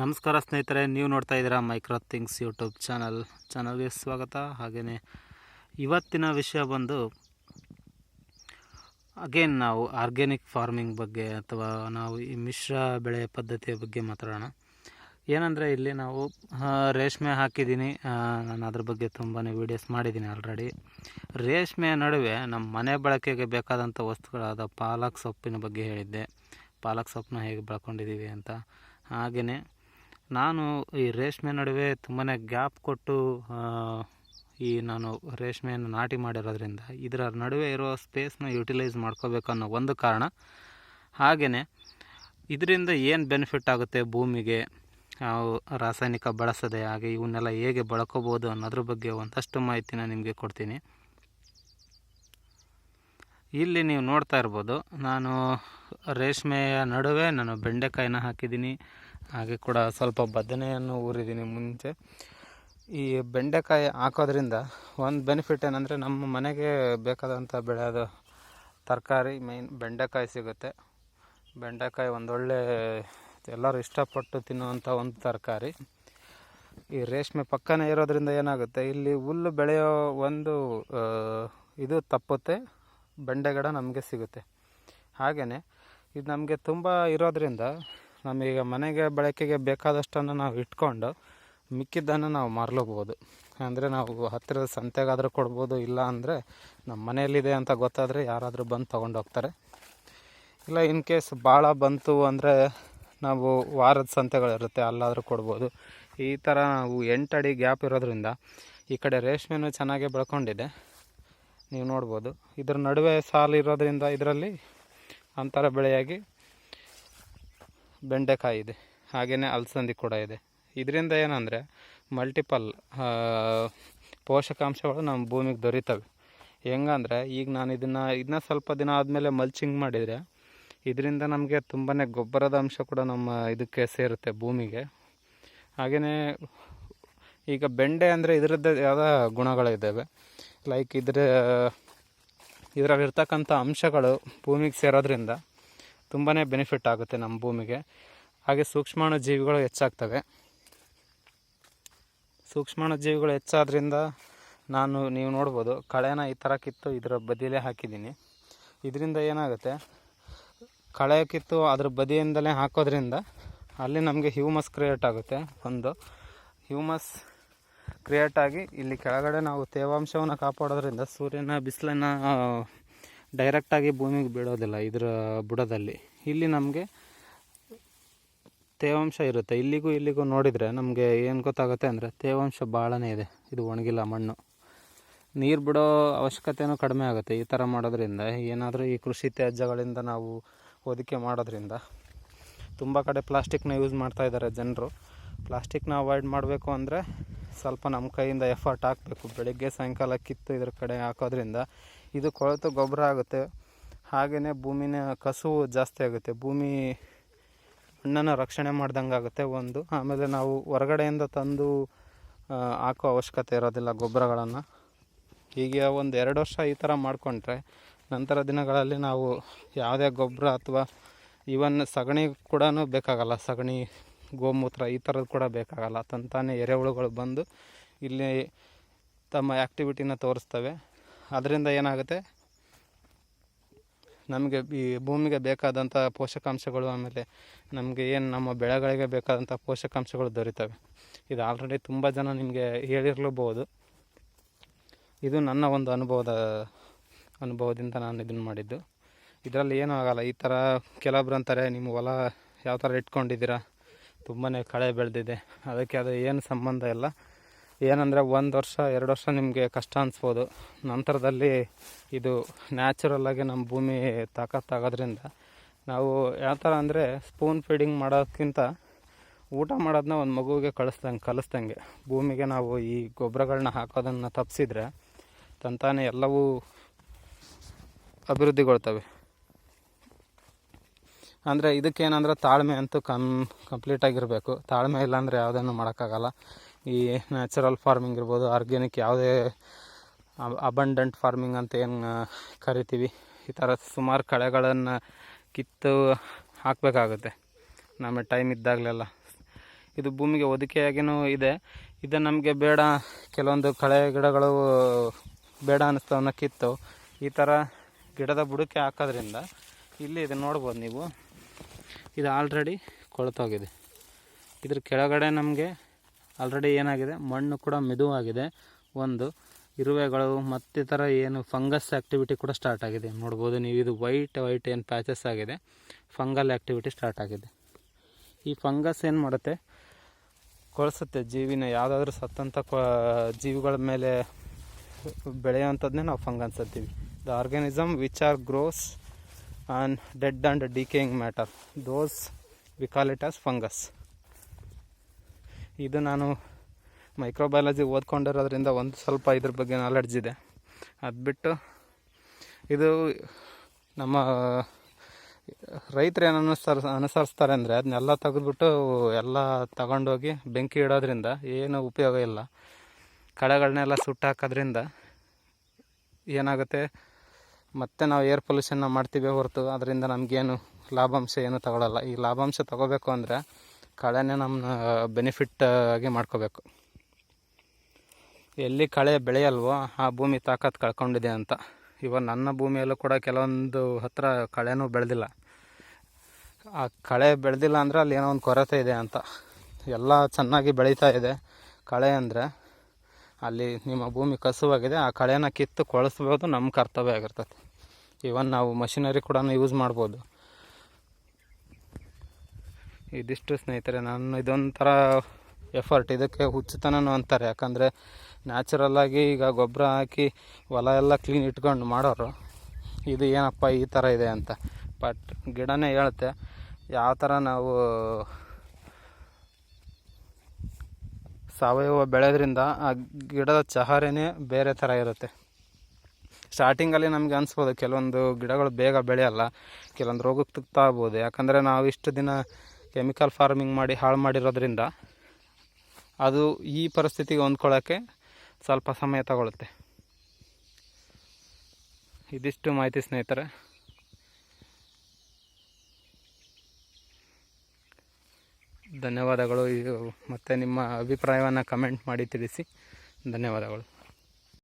ನಮಸ್ಕಾರ ಸ್ನೇಹಿತರೆ, ನೀವು ನೋಡ್ತಾ ಇದ್ದೀರಾ ಮೈಕ್ರೋ ಥಿಂಗ್ಸ್ ಯೂಟ್ಯೂಬ್ ಚಾನಲ್. ಚಾನಲ್ಗೆ ಸ್ವಾಗತ. ಹಾಗೆಯೇ ಇವತ್ತಿನ ವಿಷಯ ಬಂದು ಅಗೇನ್ ನಾವು ಆರ್ಗ್ಯಾನಿಕ್ ಫಾರ್ಮಿಂಗ್ ಬಗ್ಗೆ ಅಥವಾ ನಾವು ಈ ಮಿಶ್ರ ಬೆಳೆ ಪದ್ಧತಿಯ ಬಗ್ಗೆ ಮಾತಾಡೋಣ. ಏನಂದರೆ ಇಲ್ಲಿ ನಾವು ರೇಷ್ಮೆ ಹಾಕಿದ್ದೀನಿ. ನಾನು ಅದ್ರ ಬಗ್ಗೆ ತುಂಬಾ ವೀಡಿಯೋಸ್ ಮಾಡಿದ್ದೀನಿ ಆಲ್ರೆಡಿ ರೇಷ್ಮೆ ನಡುವೆ ನಮ್ಮ ಮನೆ ಬಳಕೆಗೆ ಬೇಕಾದಂಥ ವಸ್ತುಗಳಾದ ಪಾಲಕ್ ಸೊಪ್ಪಿನ ಬಗ್ಗೆ ಹೇಳಿದ್ದೆ. ಪಾಲಕ್ ಸೊಪ್ಪನ್ನ ಹೇಗೆ ಬೆಳ್ಕೊಂಡಿದ್ದೀವಿ ಅಂತ. ಹಾಗೆಯೇ ನಾನು ಈ ರೇಷ್ಮೆ ನಡುವೆ ತುಂಬಾ ಗ್ಯಾಪ್ ಕೊಟ್ಟು ಈ ನಾನು ರೇಷ್ಮೆಯನ್ನು ನಾಟಿ ಮಾಡಿರೋದ್ರಿಂದ ಇದರ ನಡುವೆ ಇರೋ ಸ್ಪೇಸ್ನ ಯುಟಿಲೈಸ್ ಮಾಡ್ಕೋಬೇಕು ಅನ್ನೋ ಒಂದು ಕಾರಣ. ಹಾಗೆಯೇ ಇದರಿಂದ ಏನು ಬೆನಿಫಿಟ್ ಆಗುತ್ತೆ ಭೂಮಿಗೆ? ರಾಸಾಯನಿಕ ಬಳಸದೆ, ಹಾಗೆ ಇವನ್ನೆಲ್ಲ ಹೇಗೆ ಬಳಕೋಬೋದು ಅನ್ನೋದ್ರ ಬಗ್ಗೆ ಒಂದಷ್ಟು ಮಾಹಿತಿನ ನಿಮಗೆ ಕೊಡ್ತೀನಿ. ಇಲ್ಲಿ ನೀವು ನೋಡ್ತಾ ಇರ್ಬೋದು, ನಾನು ರೇಷ್ಮೆಯ ನಡುವೆ ನಾನು ಬೆಂಡೆಕಾಯಿನ ಹಾಕಿದ್ದೀನಿ. ಹಾಗೆ ಕೂಡ ಸ್ವಲ್ಪ ಬದನೆಯನ್ನು ಊರಿದ್ದೀನಿ ಮುಂಚೆ. ಈ ಬೆಂಡೆಕಾಯಿ ಹಾಕೋದ್ರಿಂದ ಒಂದು ಬೆನಿಫಿಟ್ ಏನಂದರೆ ನಮ್ಮ ಮನೆಗೆ ಬೇಕಾದಂಥ ಬೆಳೆಯೋದು ತರಕಾರಿ ಮೈನ್ ಬೆಂಡೆಕಾಯಿ ಸಿಗುತ್ತೆ. ಬೆಂಡೆಕಾಯಿ ಒಂದೊಳ್ಳೆ ಎಲ್ಲರೂ ಇಷ್ಟಪಟ್ಟು ತಿನ್ನುವಂಥ ಒಂದು ತರಕಾರಿ. ಈ ರೇಷ್ಮೆ ಪಕ್ಕನೇ ಇರೋದ್ರಿಂದ ಏನಾಗುತ್ತೆ, ಇಲ್ಲಿ ಹುಲ್ಲು ಬೆಳೆಯೋ ಒಂದು ಇದು ತಪ್ಪುತ್ತೆ, ಬೆಂಡೆಗಿಡ ನಮಗೆ ಸಿಗುತ್ತೆ. ಹಾಗೆಯೇ ಇದು ನಮಗೆ ತುಂಬ ಇರೋದ್ರಿಂದ ನಮೀಗ ಮನೆಗೆ ಬಳಕೆಗೆ ಬೇಕಾದಷ್ಟನ್ನು ನಾವು ಇಟ್ಕೊಂಡು ಮಿಕ್ಕಿದ್ದನ್ನು ನಾವು ಮರಲೋಗ್ಬೋದು ಅಂದರೆ ನಾವು ಹತ್ತಿರದ ಸಂತೆಗಾದರೂ ಕೊಡ್ಬೋದು, ಇಲ್ಲ ಅಂದರೆ ನಮ್ಮ ಮನೆಯಲ್ಲಿದೆ ಅಂತ ಗೊತ್ತಾದರೆ ಯಾರಾದರೂ ಬಂದು ತೊಗೊಂಡು ಹೋಗ್ತಾರೆ. ಇಲ್ಲ ಇನ್ ಕೇಸ್ ಭಾಳ ಬಂತು ಅಂದರೆ ನಾವು ವಾರದ ಸಂತೆಗಳಿರುತ್ತೆ, ಅಲ್ಲಾದರೂ ಕೊಡ್ಬೋದು. ಈ ಥರ ನಾವು ಎಂಟು ಅಡಿ ಗ್ಯಾಪ್ ಇರೋದ್ರಿಂದ ಈ ಕಡೆ ರೇಷ್ಮೆನೂ ಚೆನ್ನಾಗೇ ಬೆಳ್ಕೊಂಡಿದೆ. ನೀವು ನೋಡ್ಬೋದು. ಇದ್ರ ನಡುವೆ ಸಾಲು ಇರೋದ್ರಿಂದ ಇದರಲ್ಲಿ ಅಂತರ ಬೆಳೆಯಾಗಿ ಬೆಂಡೆಕಾಯಿ ಇದೆ. ಹಾಗೆಯೇ ಅಲಸಂದಿ ಕೂಡ ಇದೆ. ಇದರಿಂದ ಏನಂದರೆ ಮಲ್ಟಿಪಲ್ ಪೋಷಕಾಂಶಗಳು ನಮ್ಮ ಭೂಮಿಗೆ ದೊರೀತವೆ. ಹೆಂಗಂದರೆ ಈಗ ನಾನು ಇದನ್ನು ಇದನ್ನ ಸ್ವಲ್ಪ ದಿನ ಆದಮೇಲೆ ಮಲ್ಚಿಂಗ್ ಮಾಡಿದರೆ ಇದರಿಂದ ನಮಗೆ ತುಂಬಾ ಗೊಬ್ಬರದ ಅಂಶ ಕೂಡ ನಮ್ಮ ಇದಕ್ಕೆ ಸೇರುತ್ತೆ ಭೂಮಿಗೆ. ಹಾಗೆಯೇ ಈಗ ಬೆಂಡೆ ಅಂದರೆ ಇದರದ್ದೇ ಯಾವ್ದೋ ಗುಣಗಳಿದ್ದಾವೆ. ಲೈಕ್ ಇದರ, ಇದರಲ್ಲಿರ್ತಕ್ಕಂಥ ಅಂಶಗಳು ಭೂಮಿಗೆ ಸೇರೋದ್ರಿಂದ ತುಂಬಾ ಬೆನಿಫಿಟ್ ಆಗುತ್ತೆ ನಮ್ಮ ಭೂಮಿಗೆ. ಹಾಗೆ ಸೂಕ್ಷ್ಮಾಣು ಜೀವಿಗಳು ಹೆಚ್ಚಾಗ್ತವೆ. ಸೂಕ್ಷ್ಮಾಣು ಜೀವಿಗಳು ಹೆಚ್ಚಾದ್ರಿಂದ ನಾನು ನೀವು ನೋಡ್ಬೋದು ಕಳೆನ ಈ ಥರ ಕಿತ್ತು ಇದರ ಬದಿಯಲ್ಲೇ ಹಾಕಿದ್ದೀನಿ. ಇದರಿಂದ ಏನಾಗುತ್ತೆ? ಕಳೆ ಕಿತ್ತು ಅದ್ರ ಬದಿಯಿಂದಲೇ ಹಾಕೋದ್ರಿಂದ ಅಲ್ಲಿ ನಮಗೆ ಹ್ಯೂಮಸ್ ಕ್ರಿಯೇಟ್ ಆಗುತ್ತೆ ಒಂದು. ಹ್ಯೂಮಸ್ ಕ್ರಿಯೇಟ್ ಆಗಿ ಇಲ್ಲಿ ಕೆಳಗಡೆ ನಾವು ತೇವಾಂಶವನ್ನು ಕಾಪಾಡೋದ್ರಿಂದ ಸೂರ್ಯನ, ಬಿಸಿಲನ್ನು ಡೈರೆಕ್ಟಾಗಿ ಭೂಮಿಗೆ ಬೀಳೋದಿಲ್ಲ, ಇದರ ಬುಡದಲ್ಲಿ. ಇಲ್ಲಿ ನಮಗೆ ತೇವಾಂಶ ಇರುತ್ತೆ. ಇಲ್ಲಿಗೂ ಇಲ್ಲಿಗೂ ನೋಡಿದರೆ ನಮಗೆ ಏನು ಗೊತ್ತಾಗುತ್ತೆ ಅಂದರೆ ತೇವಾಂಶ ಭಾಳನೇ ಇದೆ. ಇದು ಒಣಗಿಲ್ಲ ಮಣ್ಣು. ನೀರು ಬಿಡೋ ಅವಶ್ಯಕತೆಯೂ ಕಡಿಮೆ ಆಗುತ್ತೆ ಈ ಥರ ಮಾಡೋದ್ರಿಂದ. ಏನಾದರೂ ಈ ಕೃಷಿ ತ್ಯಾಜ್ಯಗಳಿಂದ ನಾವು ಹೊದಿಕೆ ಮಾಡೋದ್ರಿಂದ. ತುಂಬ ಕಡೆ ಪ್ಲಾಸ್ಟಿಕ್ನ ಯೂಸ್ ಮಾಡ್ತಾ ಇದ್ದಾರೆ ಜನರು. ಪ್ಲಾಸ್ಟಿಕ್ನ ಅವಾಯ್ಡ್ ಮಾಡಬೇಕು ಅಂದರೆ ಸ್ವಲ್ಪ ನಮ್ಮ ಕೈಯಿಂದ ಎಫರ್ಟ್ ಹಾಕಬೇಕು. ಬೆಳಗ್ಗೆ ಸಾಯಂಕಾಲ ಕಿತ್ತು ಇದ್ರ ಕಡೆ ಹಾಕೋದ್ರಿಂದ ಇದು ಕೊಳೆತು ಗೊಬ್ಬರ ಆಗುತ್ತೆ. ಹಾಗೆಯೇ ಭೂಮಿನ ಕಸುವು ಜಾಸ್ತಿ ಆಗುತ್ತೆ. ಭೂಮಿ ಮಣ್ಣನ್ನು ರಕ್ಷಣೆ ಮಾಡ್ದಂಗೆ ಆಗುತ್ತೆ ಒಂದು. ಆಮೇಲೆ ನಾವು ಹೊರಗಡೆಯಿಂದ ತಂದು ಹಾಕೋ ಅವಶ್ಯಕತೆ ಇರೋದಿಲ್ಲ ಗೊಬ್ಬರಗಳನ್ನು. ಹೀಗೆ ಒಂದು ಎರಡು ವರ್ಷ ಈ ಥರ ಮಾಡಿಕೊಂಡ್ರೆ ನಂತರ ದಿನಗಳಲ್ಲಿ ನಾವು ಯಾವುದೇ ಗೊಬ್ಬರ ಅಥವಾ ಈವನ್ ಸಗಣಿ ಕೂಡ ಬೇಕಾಗಲ್ಲ. ಸಗಣಿ, ಗೋಮೂತ್ರ ಈ ಥರದ್ದು ಕೂಡ ಬೇಕಾಗಲ್ಲ. ತಂತಾನೆ ಎರೆಹುಳುಗಳು ಬಂದು ಇಲ್ಲಿ ತಮ್ಮ ಆ್ಯಕ್ಟಿವಿಟಿನ ತೋರಿಸ್ತವೆ. ಅದರಿಂದ ಏನಾಗುತ್ತೆ? ನಮಗೆ ಈ ಭೂಮಿಗೆ ಬೇಕಾದಂಥ ಪೋಷಕಾಂಶಗಳು ಆಮೇಲೆ ನಮಗೆ ಏನು ನಮ್ಮ ಬೆಳೆಗಳಿಗೆ ಬೇಕಾದಂಥ ಪೋಷಕಾಂಶಗಳು ದೊರೀತವೆ. ಇದು ಆಲ್ರೆಡಿ ತುಂಬ ಜನ ನಿಮಗೆ ಹೇಳಿರ್ಲೂಬೋದು ಇದು ನನ್ನ ಒಂದು ಅನುಭವದ, ಅನುಭವದಿಂದ ನಾನು ಇದನ್ನು ಮಾಡಿದ್ದು. ಇದರಲ್ಲಿ ಏನೂ ಆಗಲ್ಲ. ಈ ಥರ ಕೆಲವೊಬ್ರು ಅಂತಾರೆ, ನಿಮ್ಮ ಹೊಲ ಯಾವ ಥರ ಇಟ್ಕೊಂಡಿದ್ದೀರಾ? ತುಂಬಾ ಕಳೆ ಬೆಳೆದಿದೆ. ಅದಕ್ಕೆ ಅದು ಏನು ಸಂಬಂಧ ಇಲ್ಲ. ಏನಂದರೆ ಒಂದು ವರ್ಷ, ಎರಡು ವರ್ಷ ನಿಮಗೆ ಕಷ್ಟ ಅನಿಸ್ಬೋದು. ನಂತರದಲ್ಲಿ ಇದು ನ್ಯಾಚುರಲ್ಲಾಗಿ ನಮ್ಮ ಭೂಮಿ ತಾಕತ್ತಾಗೋದ್ರಿಂದ ನಾವು ಯಾವ ಥರ ಅಂದರೆ ಸ್ಪೂನ್ ಫೀಡಿಂಗ್ ಮಾಡೋದಕ್ಕಿಂತ ಊಟ ಮಾಡೋದನ್ನ ಒಂದು ಮಗುವಿಗೆ ಕಳಿಸ್ದಂಗೆ, ಕಲಿಸ್ದಂಗೆ. ಭೂಮಿಗೆ ನಾವು ಈ ಗೊಬ್ಬರಗಳನ್ನ ಹಾಕೋದನ್ನು ತಪ್ಪಿಸಿದ್ರೆ ತಂತಾನೆ ಎಲ್ಲವೂ ಅಭಿವೃದ್ಧಿಗೊಳ್ತವೆ. ಅಂದರೆ ಇದಕ್ಕೇನಂದ್ರೆ ತಾಳ್ಮೆ ಅಂತೂ ಕಮ್ ಕಂಪ್ಲೀಟಾಗಿರಬೇಕು ತಾಳ್ಮೆ ಇಲ್ಲಾಂದರೆ ಯಾವುದನ್ನು ಮಾಡೋಕ್ಕಾಗಲ್ಲ. ಈ ನ್ಯಾಚುರಲ್ ಫಾರ್ಮಿಂಗ್ ಇರ್ಬೋದು ಆರ್ಗ್ಯಾನಿಕ್ ಯಾವುದೇ ಅಬಂಡೆಂಟ್ ಫಾರ್ಮಿಂಗ್ ಅಂತ ಏನು ಕರಿತೀವಿ. ಈ ಥರ ಸುಮಾರು ಕಳೆಗಳನ್ನು ಕಿತ್ತು ಹಾಕಬೇಕಾಗುತ್ತೆ. ನಮಗೆ ಟೈಮ್ ಇದ್ದಾಗಲೆಲ್ಲ. ಇದು ಭೂಮಿಗೆ ಒದಕೆಯಾಗಿನೂ ಇದೆ. ಇದು ನಮಗೆ ಬೇಡ. ಕೆಲವೊಂದು ಕಳೆ ಗಿಡಗಳು ಬೇಡ ಅನ್ನಿಸ್ತವನ್ನ ಕಿತ್ತು. ಈ ಥರ ಗಿಡದ ಬುಡಕ್ಕೆ ಹಾಕೋದ್ರಿಂದ ಇಲ್ಲಿ ಇದು ನೋಡ್ಬೋದು ನೀವು. ಇದು ಆಲ್ರೆಡಿ ಕೊಳತೋಗಿದೆ. ಇದ್ರ ಕೆಳಗಡೆ ನಮಗೆ ಆಲ್ರೆಡಿ ಏನಾಗಿದೆ? ಮಣ್ಣು ಕೂಡ ಮೆದುವಾಗಿದೆ. ಒಂದು, ಇರುವೆಗಳು, ಮತ್ತಿತರ ಏನು ಫಂಗಸ್ ಆ್ಯಕ್ಟಿವಿಟಿ ಕೂಡ ಸ್ಟಾರ್ಟ್ ಆಗಿದೆ. ನೋಡ್ಬೋದು ನೀವು, ಇದು ವೈಟ್ ವೈಟ್ ಏನು ಪ್ಯಾಚಸ್ ಆಗಿದೆ. ಫಂಗಲ್ ಆ್ಯಕ್ಟಿವಿಟಿ ಸ್ಟಾರ್ಟ್ ಆಗಿದೆ. ಈ ಫಂಗಸ್ ಏನು ಮಾಡುತ್ತೆ? ಕೊಳಿಸುತ್ತೆ. ಜೀವಿನ ಯಾವುದಾದ್ರೂ ಸತ್ತಂಥ ಜೀವಿಗಳ ಮೇಲೆ ಬೆಳೆಯುವಂಥದ್ದನ್ನೇ ನಾವು ಫಂಗ್ ಅನ್ಸತ್ತೀವಿ the organism which are grows and dead and decaying matter those we call it as fungus ಇದು ನಾನು ಮೈಕ್ರೋಬಯಾಲಜಿ ಓದ್ಕೊಂಡಿರೋದ್ರಿಂದ ಒಂದು ಸ್ವಲ್ಪ ಇದ್ರ ಬಗ್ಗೆ ನಾಲೆಡ್ಜ್ ಇದೆ. ಅದು ಬಿಟ್ಟು ಇದು ನಮ್ಮ ರೈತರು ಏನು ಅನುಸರ್, ಅನುಸರಿಸ್ತಾರೆ ಅಂದರೆ ಅದನ್ನೆಲ್ಲ ತೆಗೆದ್ಬಿಟ್ಟು ಎಲ್ಲ ತಗೊಂಡೋಗಿ ಬೆಂಕಿ ಇಡೋದ್ರಿಂದ ಏನು ಉಪಯೋಗ ಇಲ್ಲ. ಕಳೆಗಳನ್ನೆಲ್ಲ ಸುಟ್ಟಾಕೋದ್ರಿಂದ ಏನಾಗುತ್ತೆ? ಮತ್ತೆ ನಾವು ಏರ್ ಪೊಲ್ಯೂಷನ್ನ ಮಾಡ್ತೀವಿ ಹೊರತು, ಅದರಿಂದ ನಮಗೇನು ಲಾಭಾಂಶ ಏನು ತಗೊಳ್ಳಲ್ಲ ಈ ಲಾಭಾಂಶ ತಗೋಬೇಕು ಅಂದರೆ ಕಳೆನೇ ನಮ್ಮನ್ನ ಬೆನಿಫಿಟ್ ಆಗಿ ಮಾಡ್ಕೋಬೇಕು. ಎಲ್ಲಿ ಕಳೆ ಬೆಳೆಯಲ್ವೋ ಆ ಭೂಮಿ ತಾಕತ್ತು ಕಳ್ಕೊಂಡಿದೆ ಅಂತ. ಇವಾಗ ನನ್ನ ಭೂಮಿಯಲ್ಲೂ ಕೂಡ ಕೆಲವೊಂದು ಹತ್ರ ಕಳೆನೂ ಬೆಳೆದಿಲ್ಲ. ಆ ಕಳೆ ಬೆಳೆದಿಲ್ಲ ಅಂದರೆ ಅಲ್ಲಿ ಏನೋ ಒಂದು ಕೊರತೆ ಇದೆ ಅಂತ. ಎಲ್ಲ ಚೆನ್ನಾಗಿ ಬೆಳೀತಾ ಇದೆ ಕಳೆ ಅಂದರೆ. ಅಲ್ಲಿ ನಿಮ್ಮ ಭೂಮಿ ಕಸುವಾಗಿದೆ, ಆ ಕಳೆನ ಕಿತ್ತು ಕೊಳಿಸ್ಬೋದು ನಮ್ಮ ಕರ್ತವ್ಯ ಆಗಿರ್ತದೆ. ಇವನ್ ನಾವು ಮಷಿನರಿ ಕೂಡ ಯೂಸ್ ಮಾಡ್ಬೋದು. ಇದಿಷ್ಟು ಸ್ನೇಹಿತರೆ, ನಾನು ಇದೊಂಥರ ಎಫರ್ಟ್ ಇದಕ್ಕೆ ಹುಚ್ಚುತನೂ ಅಂತಾರೆ. ಯಾಕಂದರೆ ನ್ಯಾಚುರಲ್ಲಾಗಿ ಈಗ ಗೊಬ್ಬರ ಹಾಕಿ ಹೊಲ ಎಲ್ಲ ಕ್ಲೀನ್ ಇಟ್ಕೊಂಡು ಮಾಡೋರು, ಇದು ಏನಪ್ಪ ಈ ಥರ ಇದೆ ಅಂತ. ಬಟ್ ಗಿಡನೇ ಹೇಳುತ್ತೆ, ಯಾವ ಥರ ನಾವು ಸಾವಯವ ಬೆಳೆದ್ರಿಂದ ಆ ಗಿಡದ ಚಹರೆನೇ ಬೇರೆ ಥರ ಇರುತ್ತೆ. ಸ್ಟಾರ್ಟಿಂಗಲ್ಲಿ ನಮಗೆ ಅನಿಸ್ಬೋದು, ಕೆಲವೊಂದು ಗಿಡಗಳು ಬೇಗ ಬೆಳೆಯಲ್ಲ, ಕೆಲವೊಂದು ರೋಗಕ್ಕೆ ತುತ್ತಾ ಆಗ್ಬೋದು ಯಾಕಂದರೆ ನಾವು ಇಷ್ಟು ದಿನ ಕೆಮಿಕಲ್ ಫಾರ್ಮಿಂಗ್ ಮಾಡಿ ಹಾಳು ಮಾಡಿರೋದ್ರಿಂದ ಅದು ಈ ಪರಿಸ್ಥಿತಿಗೆ ಹೊಂದ್ಕೊಳ್ಳೋಕ್ಕೆ ಸ್ವಲ್ಪ ಸಮಯ ತಗೊಳುತ್ತೆ. ಇದಿಷ್ಟು ಮಾಹಿತಿ ಸ್ನೇಹಿತರೆ. ಧನ್ಯವಾದಗಳು. ಮತ್ತು ನಿಮ್ಮ ಅಭಿಪ್ರಾಯವನ್ನು ಕಮೆಂಟ್ ಮಾಡಿ ತಿಳಿಸಿ. ಧನ್ಯವಾದಗಳು.